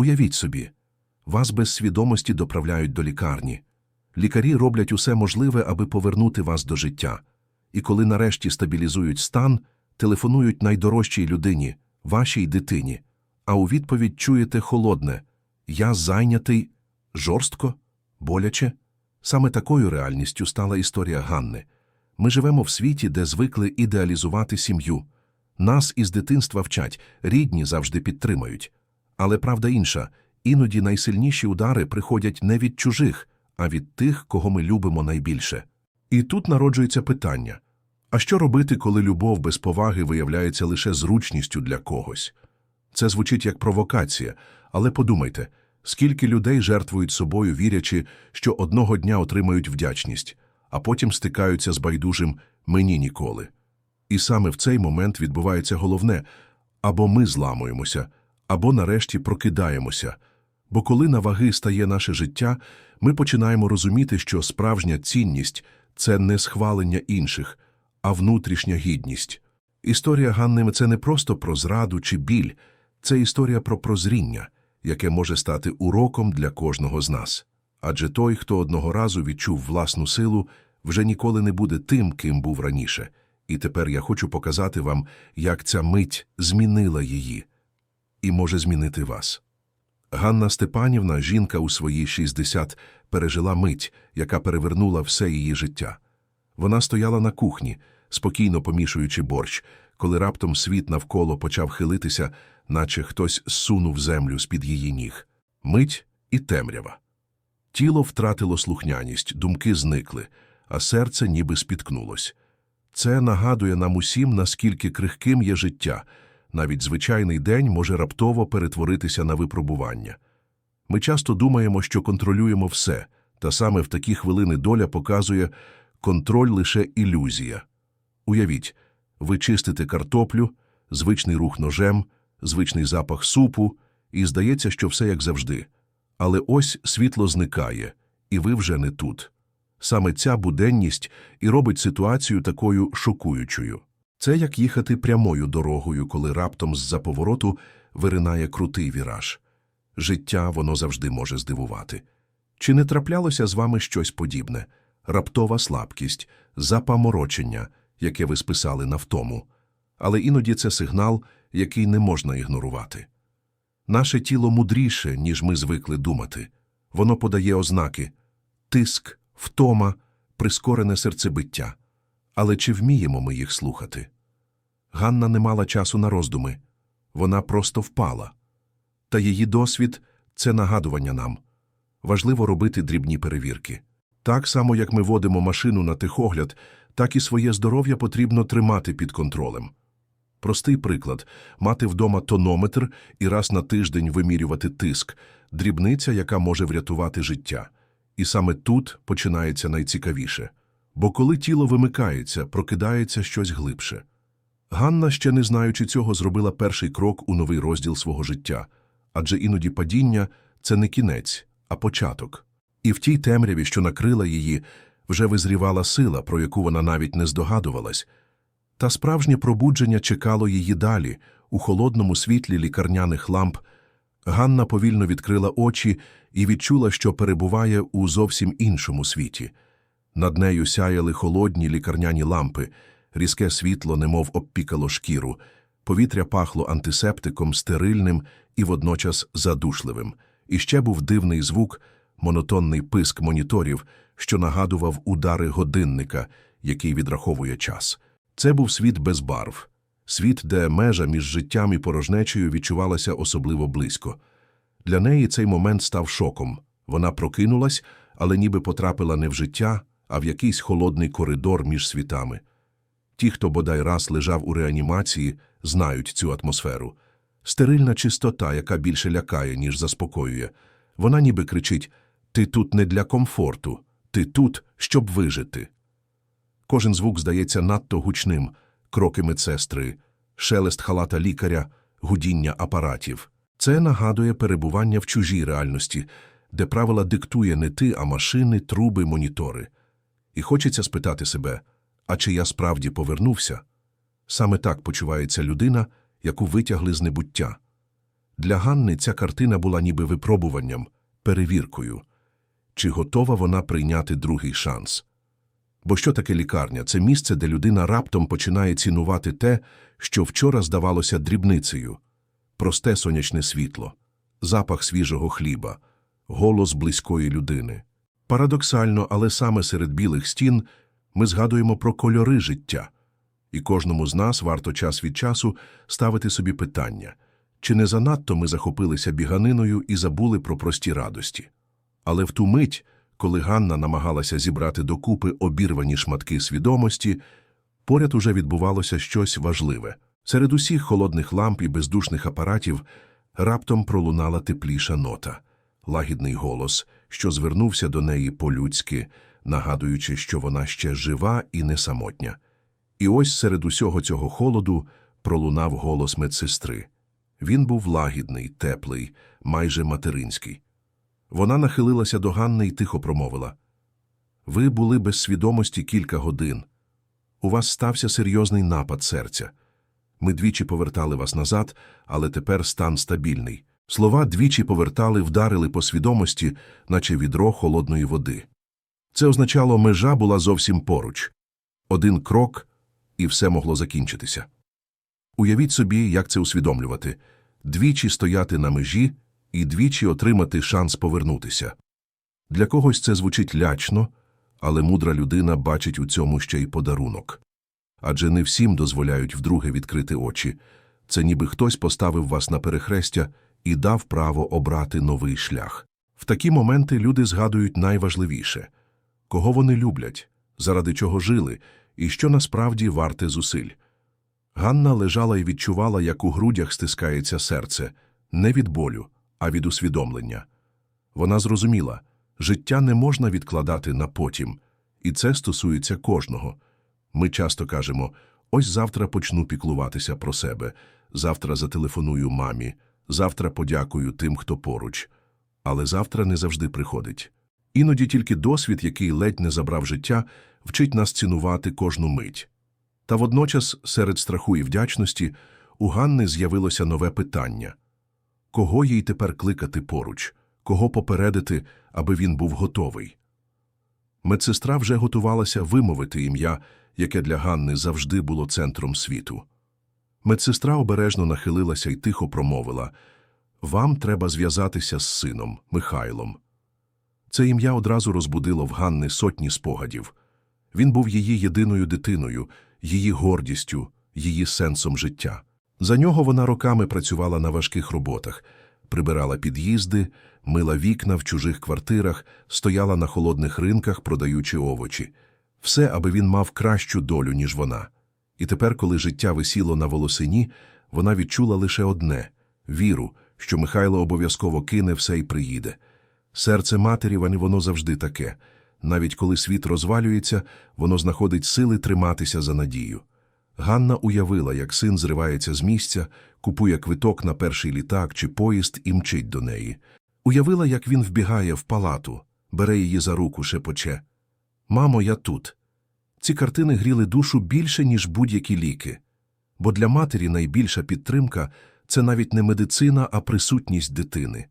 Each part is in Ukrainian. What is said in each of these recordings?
Уявіть собі, вас без свідомості доправляють до лікарні. Лікарі роблять усе можливе, аби повернути вас до життя. І коли нарешті стабілізують стан, телефонують найдорожчій людині, вашій дитині. А у відповідь чуєте холодне Я зайнятий, жорстко, боляче. Саме такою реальністю стала історія Ганни. Ми живемо в світі, де звикли ідеалізувати сім'ю. Нас із дитинства вчать, рідні завжди підтримають. Але правда інша, іноді найсильніші удари приходять не від чужих, а від тих, кого ми любимо найбільше. І тут народжується питання а що робити, коли любов без поваги виявляється лише зручністю для когось? Це звучить як провокація, але подумайте, скільки людей жертвують собою, вірячи, що одного дня отримають вдячність, а потім стикаються з байдужим «мені ніколи». І саме в цей момент відбувається головне або ми зламуємося, або нарешті прокидаємося. Бо коли на ваги стає наше життя, ми починаємо розуміти, що справжня цінність це не схвалення інших, а внутрішня гідність. Історія Ганни це не просто про зраду чи біль, це історія про прозріння, яке може стати уроком для кожного з нас. Адже той, хто одного разу відчув власну силу, вже ніколи не буде тим, ким був раніше. І тепер я хочу показати вам, як ця мить змінила її і може змінити вас. Ганна Степанівна, жінка у свої 60, пережила мить, яка перевернула все її життя. Вона стояла на кухні, спокійно помішуючи борщ, коли раптом світ навколо почав хилитися, наче хтось зсунув землю з-під її ніг. Мить і темрява. Тіло втратило слухняність, думки зникли, а серце ніби спіткнулось. Це нагадує нам усім, наскільки крихким є життя. Навіть звичайний день може раптово перетворитися на випробування. Ми часто думаємо, що контролюємо все, та саме в такі хвилини доля показує контроль лише ілюзія. Уявіть, ви чистите картоплю, звичний рух ножем, звичний запах супу, і здається, що все як завжди. Але ось світло зникає, і ви вже не тут. Саме ця буденність і робить ситуацію такою шокуючою. Це як їхати прямою дорогою, коли раптом з-за повороту виринає крутий віраж. Життя воно завжди може здивувати. Чи не траплялося з вами щось подібне? Раптова слабкість, запаморочення, яке ви списали на втому. Але іноді це сигнал, який не можна ігнорувати. Наше тіло мудріше, ніж ми звикли думати. Воно подає ознаки тиск, втома, прискорене серцебиття. Але чи вміємо ми їх слухати? Ганна не мала часу на роздуми. Вона просто впала. Та її досвід це нагадування нам. Важливо робити дрібні перевірки. Так само, як ми водимо машину на тихогляд, так і своє здоров'я потрібно тримати під контролем. Простий приклад мати вдома тонометр і раз на тиждень вимірювати тиск, дрібниця, яка може врятувати життя. І саме тут починається найцікавіше. Бо коли тіло вимикається, прокидається щось глибше. Ганна, ще не знаючи цього, зробила перший крок у новий розділ свого життя, адже іноді падіння це не кінець, а початок. І в тій темряві, що накрила її, вже визрівала сила, про яку вона навіть не здогадувалась. Та справжнє пробудження чекало її далі, у холодному світлі лікарняних ламп. Ганна повільно відкрила очі і відчула, що перебуває у зовсім іншому світі. Над нею сяяли холодні лікарняні лампи, різке світло немов обпікало шкіру, повітря пахло антисептиком, стерильним і водночас задушливим. І ще був дивний звук, монотонний писк моніторів, що нагадував удари годинника, який відраховує час. Це був світ без барв, світ, де межа між життям і порожнечею відчувалася особливо близько. Для неї цей момент став шоком. Вона прокинулась, але ніби потрапила не в життя, а в якийсь холодний коридор між світами. Ті, хто бодай раз лежав у реанімації, знають цю атмосферу. Стерильна чистота, яка більше лякає, ніж заспокоює. Вона ніби кричить Ти тут не для комфорту, ти тут, щоб вижити. Кожен звук здається надто гучним кроки медсестри, шелест халата лікаря, гудіння апаратів. Це нагадує перебування в чужій реальності, де правила диктує не ти, а машини, труби, монітори. І хочеться спитати себе, а чи я справді повернувся? Саме так почувається людина, яку витягли з небуття. Для Ганни ця картина була ніби випробуванням, перевіркою. Чи готова вона прийняти другий шанс? Бо що таке лікарня? Це місце, де людина раптом починає цінувати те, що вчора здавалося дрібницею. Просте сонячне світло, запах свіжого хліба, голос близької людини. Парадоксально, але саме серед білих стін ми згадуємо про кольори життя. І кожному з нас варто час від часу ставити собі питання, чи не занадто ми захопилися біганиною і забули про прості радості. Але в ту мить, коли Ганна намагалася зібрати докупи обірвані шматки свідомості, поряд уже відбувалося щось важливе. Серед усіх холодних ламп і бездушних апаратів раптом пролунала тепліша нота, лагідний голос, що звернувся до неї по-людськи, нагадуючи, що вона ще жива і не самотня. І ось серед усього цього холоду пролунав голос медсестри. Він був лагідний, теплий, майже материнський. Вона нахилилася до Ганни і тихо промовила. Ви були без свідомості кілька годин. У вас стався серйозний напад серця. Ми двічі повертали вас назад, але тепер стан стабільний. Слова двічі повертали, вдарили по свідомості, наче відро холодної води. Це означало, межа була зовсім поруч. Один крок, і все могло закінчитися. Уявіть собі, як це усвідомлювати двічі стояти на межі і двічі отримати шанс повернутися. Для когось це звучить лячно, але мудра людина бачить у цьому ще й подарунок. Адже не всім дозволяють вдруге відкрити очі. Це ніби хтось поставив вас на перехрестя і дав право обрати новий шлях. В такі моменти люди згадують найважливіше кого вони люблять, заради чого жили, і що насправді варте зусиль. Ганна лежала і відчувала, як у грудях стискається серце, не від болю, а від усвідомлення. Вона зрозуміла, життя не можна відкладати на потім, і це стосується кожного. Ми часто кажемо ось завтра почну піклуватися про себе, завтра зателефоную мамі, завтра подякую тим, хто поруч. Але завтра не завжди приходить. Іноді тільки досвід, який ледь не забрав життя, вчить нас цінувати кожну мить. Та водночас, серед страху і вдячності, у Ганни з'явилося нове питання кого їй тепер кликати поруч, кого попередити, аби він був готовий. Медсестра вже готувалася вимовити ім'я, яке для Ганни завжди було центром світу. Медсестра обережно нахилилася і тихо промовила Вам треба зв'язатися з сином, Михайлом. Це ім'я одразу розбудило в Ганни сотні спогадів. Він був її єдиною дитиною, її гордістю, її сенсом життя. За нього вона роками працювала на важких роботах, прибирала під'їзди, мила вікна в чужих квартирах, стояла на холодних ринках, продаючи овочі. Все, аби він мав кращу долю, ніж вона. І тепер, коли життя висіло на волосині, вона відчула лише одне — віру, що Михайло обов'язково кине все і приїде. Серце матері, воно завжди таке. Навіть коли світ розвалюється, воно знаходить сили триматися за надію. Ганна уявила, як син зривається з місця, купує квиток на перший літак чи поїзд і мчить до неї. Уявила, як він вбігає в палату, бере її за руку, шепоче. Мамо, я тут. Ці картини гріли душу більше, ніж будь-які ліки. Бо для матері найбільша підтримка це навіть не медицина, а присутність дитини.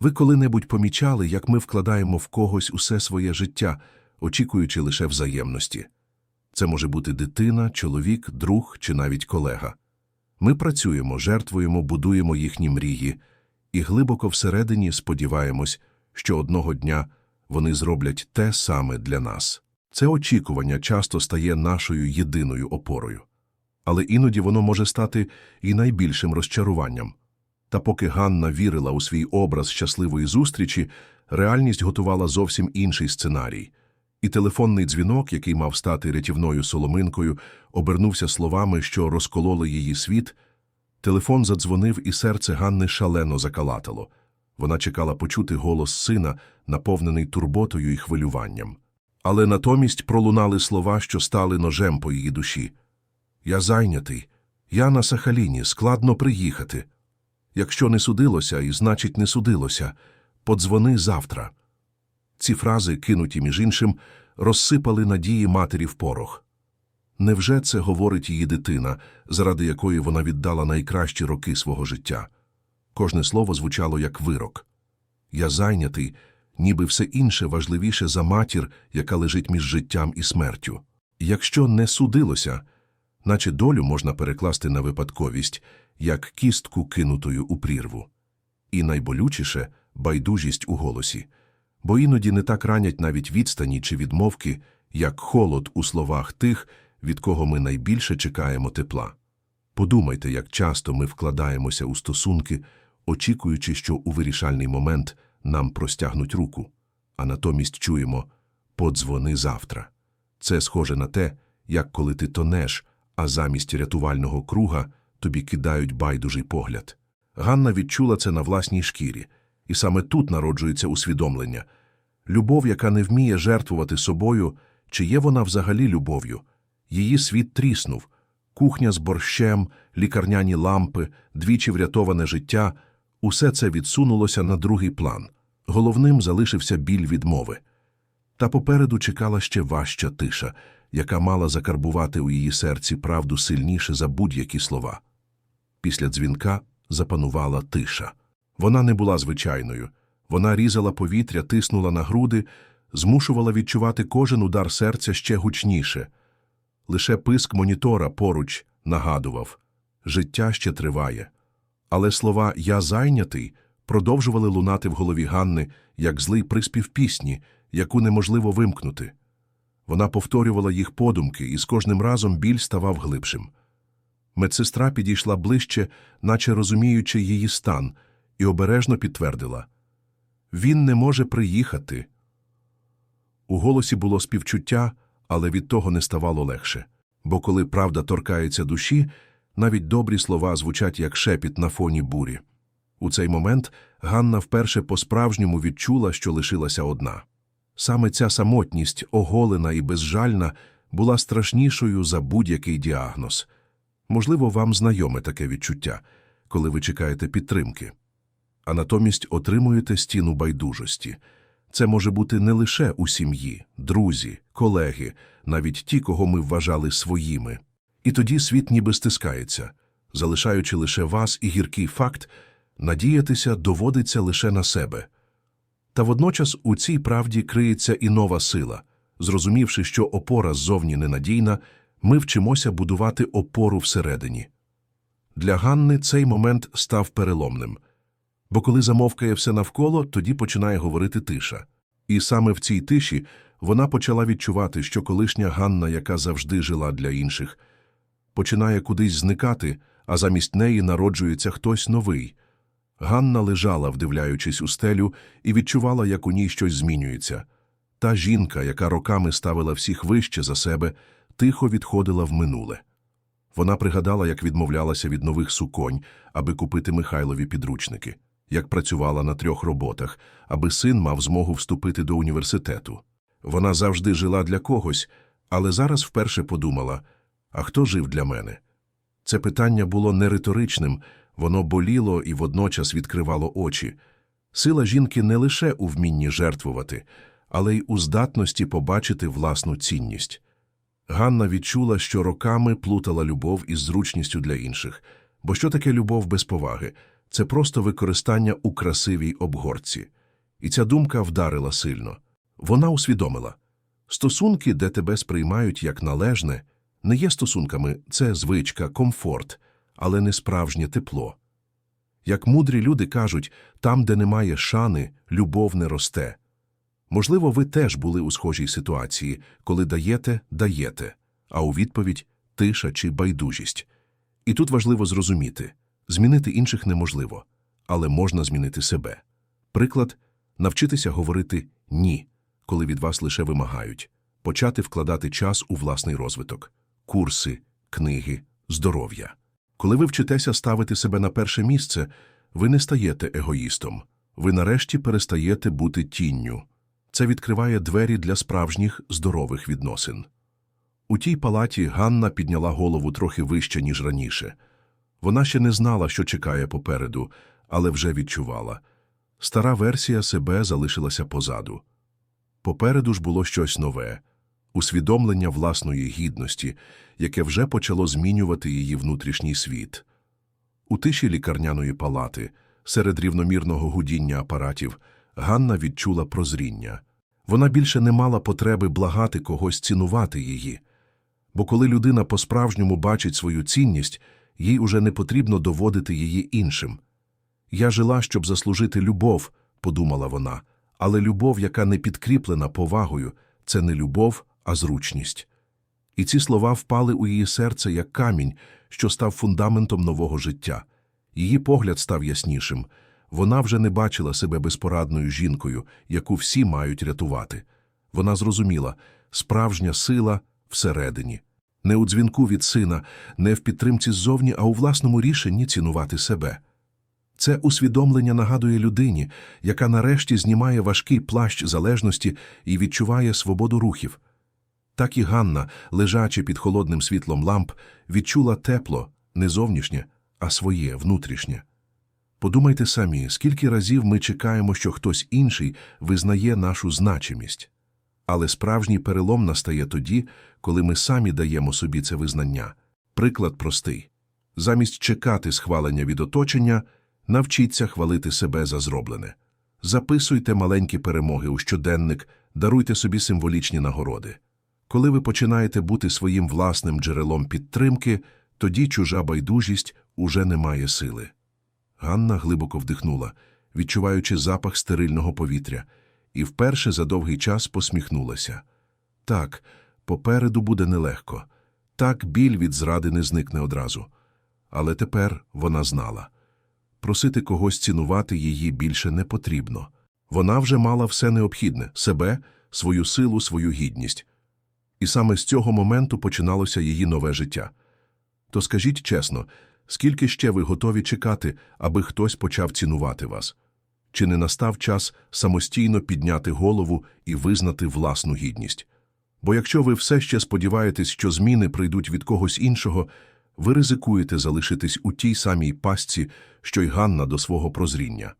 Ви коли-небудь помічали, як ми вкладаємо в когось усе своє життя, очікуючи лише взаємності. Це може бути дитина, чоловік, друг чи навіть колега. Ми працюємо, жертвуємо, будуємо їхні мрії, і глибоко всередині сподіваємось, що одного дня вони зроблять те саме для нас. Це очікування часто стає нашою єдиною опорою. Але іноді воно може стати і найбільшим розчаруванням. Та поки Ганна вірила у свій образ щасливої зустрічі, реальність готувала зовсім інший сценарій. І телефонний дзвінок, який мав стати рятівною соломинкою, обернувся словами, що розкололи її світ. Телефон задзвонив, і серце Ганни шалено закалатало. Вона чекала почути голос сина, наповнений турботою і хвилюванням. Але натомість пролунали слова, що стали ножем по її душі. Я зайнятий. Я на Сахаліні, складно приїхати. Якщо не судилося, і значить не судилося, подзвони завтра. Ці фрази, кинуті між іншим, розсипали надії матері в порох. Невже це говорить її дитина, заради якої вона віддала найкращі роки свого життя? Кожне слово звучало як вирок. Я зайнятий, ніби все інше важливіше за матір, яка лежить між життям і смертю. Якщо не судилося, наче долю можна перекласти на випадковість, як кістку кинутою у прірву. І найболючіше – байдужість у голосі. Бо іноді не так ранять навіть відстані чи відмовки, як холод у словах тих, від кого ми найбільше чекаємо тепла. Подумайте, як часто ми вкладаємося у стосунки, очікуючи, що у вирішальний момент нам простягнуть руку, а натомість чуємо «подзвони завтра». Це схоже на те, як коли ти тонеш, а замість рятувального круга тобі кидають байдужий погляд. Ганна відчула це на власній шкірі, і саме тут народжується усвідомлення. Любов, яка не вміє жертвувати собою, чи є вона взагалі любов'ю? Її світ тріснув. Кухня з борщем, лікарняні лампи, двічі врятоване життя – усе це відсунулося на другий план. Головним залишився біль відмови. Та попереду чекала ще важча тиша, яка мала закарбувати у її серці правду сильніше за будь-які слова. Після дзвінка запанувала тиша. Вона не була звичайною. Вона різала повітря, тиснула на груди, змушувала відчувати кожен удар серця ще гучніше. Лише писк монітора поруч нагадував – життя ще триває. Але слова «я зайнятий» продовжували лунати в голові Ганни, як злий приспів пісні, яку неможливо вимкнути. Вона повторювала їх подумки, і з кожним разом біль ставав глибшим. Медсестра підійшла ближче, наче розуміючи її стан, і обережно підтвердила – він не може приїхати. У голосі було співчуття, але від того не ставало легше. Бо коли правда торкається душі, навіть добрі слова звучать як шепіт на фоні бурі. У цей момент Ганна вперше по-справжньому відчула, що лишилася одна. Саме ця самотність, оголена і безжальна, була страшнішою за будь-який діагноз. Можливо, вам знайоме таке відчуття, коли ви чекаєте підтримки, а натомість отримуєте стіну байдужості. Це може бути не лише у сім'ї, друзі, колеги, навіть ті, кого ми вважали своїми. І тоді світ ніби стискається, залишаючи лише вас і гіркий факт, надіятися доводиться лише на себе. Та водночас у цій правді криється і нова сила. Зрозумівши, що опора ззовні ненадійна, ми вчимося будувати опору всередині. Для Ганни цей момент став переломним. Бо коли замовкає все навколо, тоді починає говорити тиша. І саме в цій тиші вона почала відчувати, що колишня Ганна, яка завжди жила для інших, починає кудись зникати, а замість неї народжується хтось новий. Ганна лежала, вдивляючись у стелю, і відчувала, як у ній щось змінюється. Та жінка, яка роками ставила всіх вище за себе, тихо відходила в минуле. Вона пригадала, як відмовлялася від нових суконь, аби купити Михайлові підручники, як працювала на трьох роботах, аби син мав змогу вступити до університету. Вона завжди жила для когось, але зараз вперше подумала, а хто жив для мене? Це питання було не риторичним, воно боліло і водночас відкривало очі. Сила жінки не лише у вмінні жертвувати, але й у здатності побачити власну цінність. Ганна відчула, що роками плутала любов із зручністю для інших. Бо що таке любов без поваги? Це просто використання у красивій обгорці. І ця думка вдарила сильно. Вона усвідомила. Стосунки, де тебе сприймають як належне, не є стосунками, це звичка, комфорт, але не справжнє тепло. Як мудрі люди кажуть, там, де немає шани, любов не росте. Можливо, ви теж були у схожій ситуації, коли даєте, даєте, а у відповідь тиша чи байдужість. І тут важливо зрозуміти змінити інших неможливо, але можна змінити себе. Приклад навчитися говорити ні, коли від вас лише вимагають, почати вкладати час у власний розвиток, курси, книги, здоров'я. Коли ви вчитеся ставити себе на перше місце, ви не стаєте егоїстом, ви нарешті перестаєте бути тінню. Це відкриває двері для справжніх здорових відносин. У тій палаті Ганна підняла голову трохи вище, ніж раніше. Вона ще не знала, що чекає попереду, але вже відчувала. Стара версія себе залишилася позаду. Попереду ж було щось нове усвідомлення власної гідності, яке вже почало змінювати її внутрішній світ. У тиші лікарняної палати, Серед рівномірного гудіння апаратів Ганна відчула прозріння. Вона більше не мала потреби благати когось цінувати її. Бо коли людина по-справжньому бачить свою цінність, їй уже не потрібно доводити її іншим. Я жила, щоб заслужити любов, подумала вона, але любов, яка не підкріплена повагою, це не любов, а зручність. І ці слова впали у її серце як камінь, що став фундаментом нового життя. Її погляд став яснішим. Вона вже не бачила себе безпорадною жінкою, яку всі мають рятувати. Вона зрозуміла справжня сила всередині. Не у дзвінку від сина, не в підтримці ззовні, а у власному рішенні цінувати себе. Це усвідомлення нагадує людині, яка нарешті знімає важкий плащ залежності і відчуває свободу рухів. Так і Ганна, лежачи під холодним світлом ламп, відчула тепло, не зовнішнє, а своє, внутрішнє. Подумайте самі, скільки разів ми чекаємо, що хтось інший визнає нашу значимість. Але справжній перелом настає тоді, коли ми самі даємо собі це визнання. Приклад простий. Замість чекати схвалення від оточення, навчіться хвалити себе за зроблене. Записуйте маленькі перемоги у щоденник, даруйте собі символічні нагороди. Коли ви починаєте бути своїм власним джерелом підтримки, тоді чужа байдужість уже не має сили. Ганна глибоко вдихнула, відчуваючи запах стерильного повітря, і вперше за довгий час посміхнулася. Так, попереду буде нелегко. Так біль від зради не зникне одразу. Але тепер вона знала. Просити когось цінувати її більше не потрібно. Вона вже мала все необхідне – себе, свою силу, свою гідність. І саме з цього моменту починалося її нове життя. То скажіть чесно, скільки ще ви готові чекати, аби хтось почав цінувати вас? Чи не настав час самостійно підняти голову і визнати власну гідність? Бо якщо ви все ще сподіваєтесь, що зміни прийдуть від когось іншого, ви ризикуєте залишитись у тій самій пастці, що й Ганна до свого прозріння.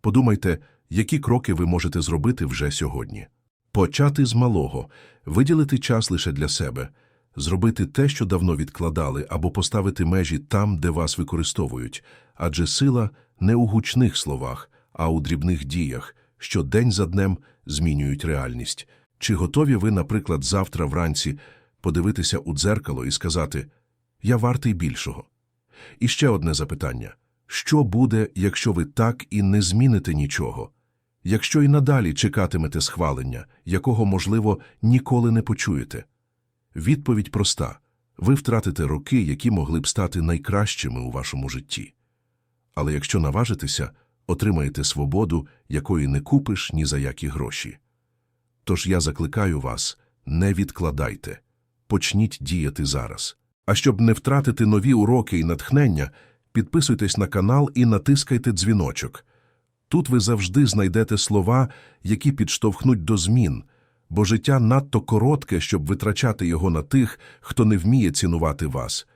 Подумайте, які кроки ви можете зробити вже сьогодні. Почати з малого, виділити час лише для себе, зробити те, що давно відкладали, або поставити межі там, де вас використовують, адже сила не у гучних словах, а у дрібних діях, що день за днем змінюють реальність. Чи готові ви, наприклад, завтра вранці подивитися у дзеркало і сказати «Я вартий більшого»? І ще одне запитання. Що буде, якщо ви так і не зміните нічого? Якщо і надалі чекатимете схвалення, якого, можливо, ніколи не почуєте? Відповідь проста. Ви втратите роки, які могли б стати найкращими у вашому житті. Але якщо наважитеся, отримаєте свободу, якої не купиш ні за які гроші. Тож я закликаю вас, не відкладайте, почніть діяти зараз. А щоб не втратити нові уроки і натхнення, підписуйтесь на канал і натискайте дзвіночок. Тут ви завжди знайдете слова, які підштовхнуть до змін, бо життя надто коротке, щоб витрачати його на тих, хто не вміє цінувати вас.